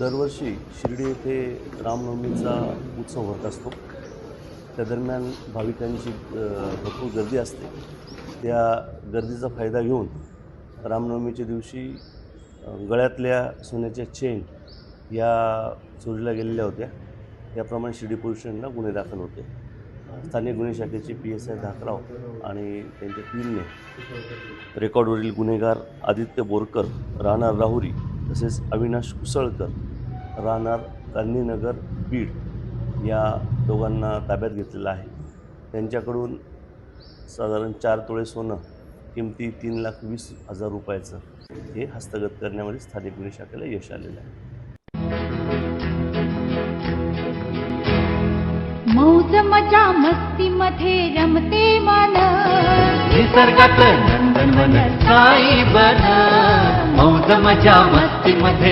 दरवर्षी शिर्डी येथे रामनवमीचा उत्सव होत असतो. त्या दरम्यान भाविकांची भरपूर गर्दी असते. त्या गर्दीचा फायदा घेऊन रामनवमीच्या दिवशी गळ्यातल्या सोन्याच्या चेन या चोरीला गेलेल्या होत्या. याप्रमाणे शिर्डी पोलीस स्टेशनला गुन्हे दाखल होते. स्थानिक गुन्हे शाखेचे पी एस आय धाकराव आणि त्यांच्या टीमने रेकॉर्डवरील गुन्हेगार आदित्य बोरकर राहणार राहुरी तसेच अविनाश कुसळकर राहणार गांधीनगर बीड या दोघांना ताब्यात घेतलेलं आहे. त्यांच्याकडून साधारण चार तोळे सोनं किमती तीन लाख वीस हजार रुपयाचं हे हस्तगत करण्यामध्ये स्थानिक गुन्हे शाखेला यश आलेलं आहे. मौज मजा मस्ती मध्ये रमते मन. निसर्गात नंदनवन साई बन. मौज मजा मस्ती मध्ये